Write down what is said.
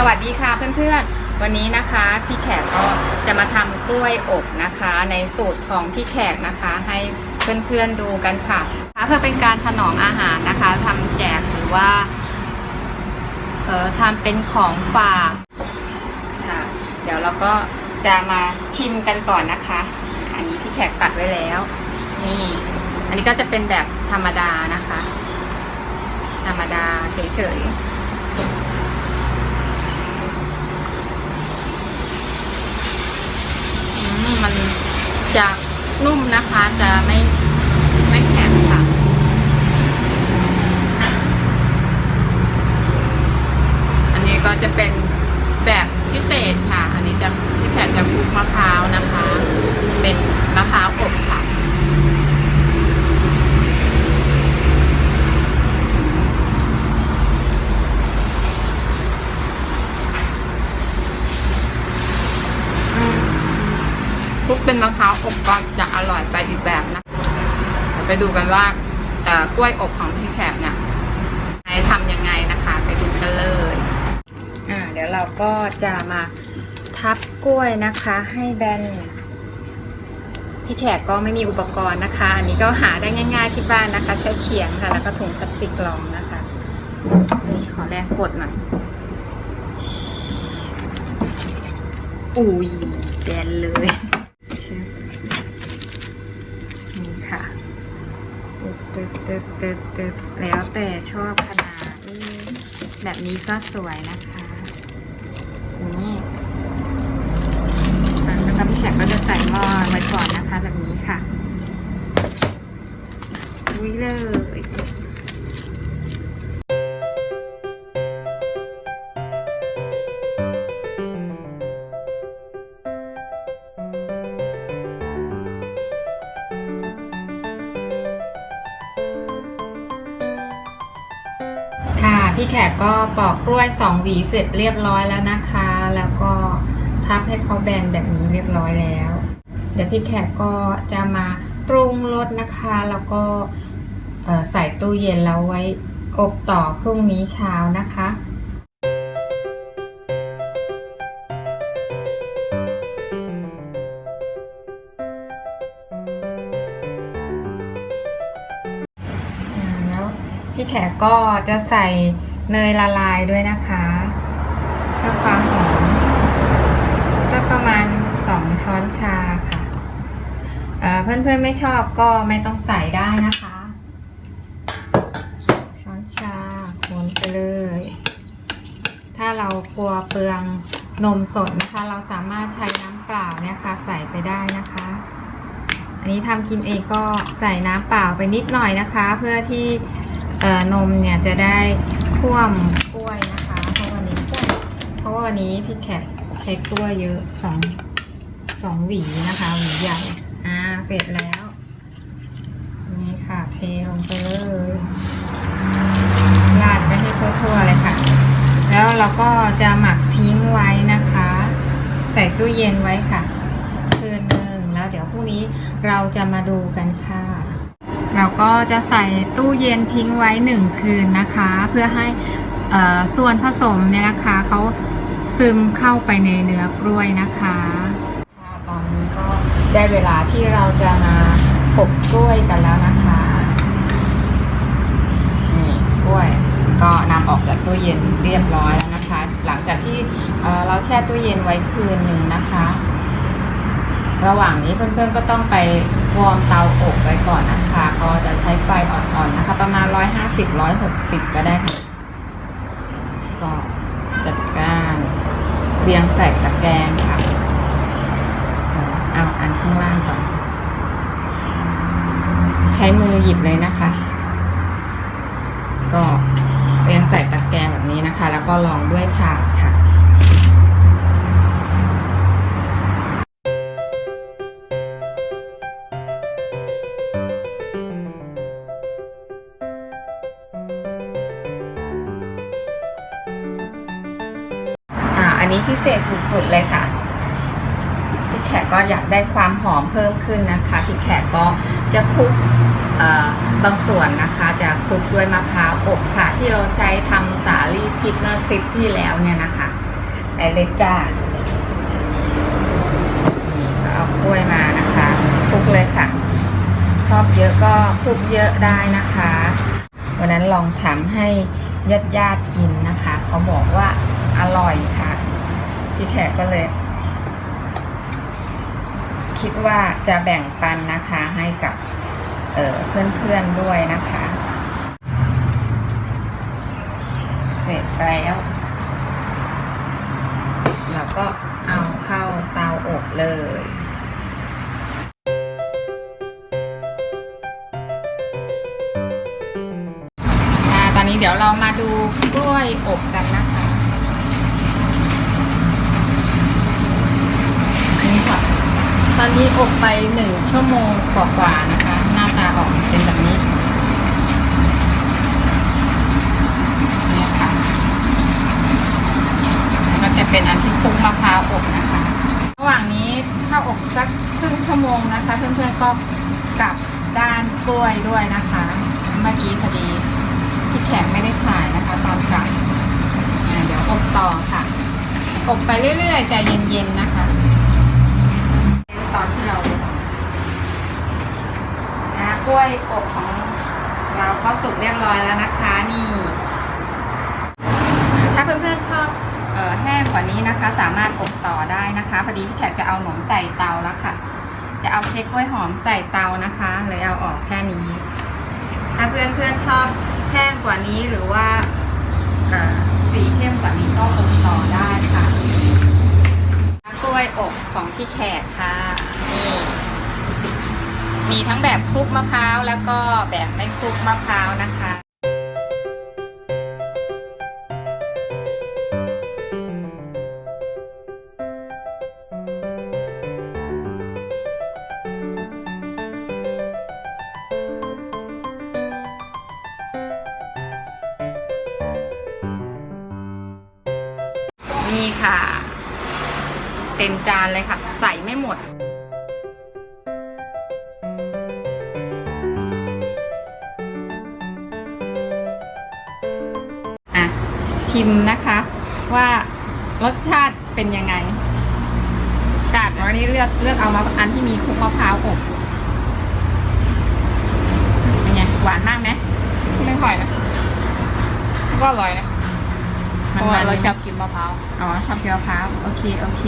สวัสดีค่ะเพื่อนๆ วันนี้นะคะพี่แขกก็จะมาทำกล้วยอบนะคะ ในสูตรของพี่แขกนะคะ ให้เพื่อนๆดูกันค่ะเพื่อเป็นการถนอมอาหารนะคะทำแจกหรือว่าเออทำเป็นของฝากค่ะ เดี๋ยวเราก็จะมาชิมกันก่อนนะคะ อันนี้พี่แขกตัดไว้แล้ว นี่ อันนี้ก็จะเป็นแบบธรรมดานะคะ ธรรมดาเฉยๆ อื มันจะนุ่มนะคะ จะไม่ไม่แข็งค่ะ อันนี้ก็จะเป็นแบบพิเศษค่ะ อันนี้จะพี่แขกจะคลุกมะพร้าวนะคะ เป็นมะพร้าวอบค่ะ อืมคลุกเป็นมะพร้าวอบก็จะอร่อยไปอีกแบบนะเดี๋ยว ไปดูกันว่ากล้วยอบของพี่แขกเนี่ยทำยังไงนะคะ ไปดูกันเลยอ่าเดี๋ยวเราก็จะมาทับกล้วยนะคะ ให้แบนพี่แขกก็ไม่มีอุปกรณ์นะคะ อันนี้ก็หาได้ง่าย ๆที่บ้านนะคะ ใช้เขียงค่ะ แล้วก็ถุงพลาสติกรองนะคะนี่ขอแรงกดหน่อยอุ้ยแบนเลยเช็ดนี่ค่ะ ตึ๊ดตึ๊ดตึ๊ดตึ๊ดตึ๊ดแล้วแต่ชอบขนาดนี่แบบนี้ก็สวยนะคะ นี่อะแล้วก็พี่แขกก็จะใส่หม้อไว้ก่อนนะคะ แบบนี้ค่ะ อุ้ยเลย พี่แขกก็ปอกกล้วยสองหวีเสร็จเรียบร้อยแล้วนะคะ แล้วก็ทับให้เขาแบนแบบนี้เรียบร้อยแล้ว เดี๋ยวพี่แขกก็จะมาปรุงรสนะคะ แล้วก็ใส่ตู้เย็นแล้วไว้อบต่อพรุ่งนี้เช้านะคะแล้วพี่แขกก็จะใส่ เนยละลายด้วยนะคะเพื่อความหอมสักประมาณ 2 ช้อนชาค่ะเเพื่อนๆไม่ชอบก็ไม่ต้องใส่ได้นะคะสองช้อนชาคนไปเลย ถ้าเรากลัวเปลืองนมสดนะคะ เราสามารถใช้น้ำเปล่าเนี่ยค่ะใส่ไปได้นะคะ อันนี้ทำกินเองก็ใส่น้ำเปล่าไปนิดหน่อยนะคะ เพื่อที่นมเนี่ยจะได้ ท่วมกล้วยนะคะ เพราะวันนี้เพราะว่าวันนี้พี่แขกใช้กล้วยเยอะสองสองหวีนะคะหวีใหญ่อ่าเสร็จแล้ว นี่ค่ะเทลงไปเลยราดไปให้ทั่วๆเลยค่ะ แล้วเราก็จะหมักทิ้งไว้นะคะ ใส่ตู้เย็นไว้ค่ะ คืนหนึ่งแล้วเดี๋ยวพรุ่งนี้เราจะมาดูกันค่ะ เราก็จะใส่ตู้เย็นทิ้งไว้หนึ่งคืนนะคะ เพื่อให้ส่วนผสมเนี่ยนะคะเขาซึมเข้าไปในเนื้อกล้วยนะคะ ตอนนี้ก็ได้เวลาที่เราจะมาอบกล้วยกันแล้วนะคะนี่กล้วยก็นำออกจากตู้เย็นเรียบร้อยแล้วนะคะ หลังจากที่เเราแช่ตู้เย็นไว้คืนหนึ่งนะคะ ระหว่างนี้เพื่อนๆก็ต้องไปวอร์มเตาอบไว้ก่อนนะคะใช้ไฟอ่อนๆนะคะ ประมาณิบร้อยหก็ได้ค่ะ ก็จัดการเรียงใส่ตะแกรงค่ะ เอาอันข้างล่างก่อน ใช้มือหยิบเลยนะคะ ก็เรียงใส่ตะแกรงแบบนี้นะคะ แล้วก็รองด้วยถาดค่ะ นนี้พิเศษสุดๆเลยค่ะพี่แขกก็อยากได้ความหอมเพิ่มขึ้นนะคะพี่แขกก็จะคลุกบางส่วนนะคะจะคลุกด้วยมะพร้าวอบค่ะ ที่เราใช้ทำสาลี่ทิปเมื่อคลิปที่แล้วเนี่ยนะคะไปเลยจ้าเอากล้วยมานะคะคลุกเลยค่ะ ชอบเยอะก็คลุกเยอะได้นะคะวันนั้นลองทำให้ญาติญาติๆกินนะคะ เขาบอกว่าอร่อยค่ะ พี่แขกก็เลย คิดว่าจะแบ่งปันนะคะให้กับเเพื่อนๆด้วยนะคะ เสร็จแล้วเราก็เอาเข้าเตาอบเลยอ่าตอนนี้เดี๋ยวเรามาดูกล้วยอบกันนะคะ ตอนนี้อบไปหนึ่งชั่วโมงกว่าๆนะคะ หน้าตาออกเป็นแบบนี้เนี่ยค่ะแล้วก็จะเป็นอันที่คลุกมะพร้าวอบนะคะ ระหว่างนี้ถ้าอบสักครึ่งชั่วโมงนะคะ เพื่อนๆก็กลับด้านกล้วยด้วยนะคะ เมื่อกี้พอดีพี่แขกไม่ได้ถ่ายนะคะ ตอนกลับอ่เดี๋ยวอบต่อค่ะ อบไปเรื่อยๆใจเย็นๆนะคะ อนที่เรานะกล้วยอบของเราก็สุกเรียบร้อยแล้วนะคะนี่ ถ้าเพื่อนๆชอบเออแห้งกว่านี้นะคะ สามารถอบต่อได้นะคะพอดีพี่แขกจะเอาหนมใส่เตาแล้วค่ะ จะเอาเค้กกล้วยหอมใส่เตานะคะเลยเอาออกแค่นี้ ถ้าเพื่อนๆชอบแห้งกว่านี้หรือว่าสีเข้มกว่านี้ก็อบต่อได้ค่ะ วยอบของพี่แขกค่ะนี่มีทั้งแบบคลุกมะพร้าวแล้วก็แบบไม่คลุกมะพร้าวนะคะนี่ค่ะ เต็มจานเลยค่ะ ใส่ไม่หมด อะ ชิมนะคะ ว่ารสชาติเป็นยังไง ชาติวันนี้เลือกเลือกเอามาอันที่มีคลุกมะพร้าวอบเป็นไงหวานมากไหมไม่ค่อยนะก็อร่อยนะ เพมันราะว่าๆเราไหมชอบกินมะพร้าว อ๋อชอบเกี๊ยวมะพร้าว โอเค โอเค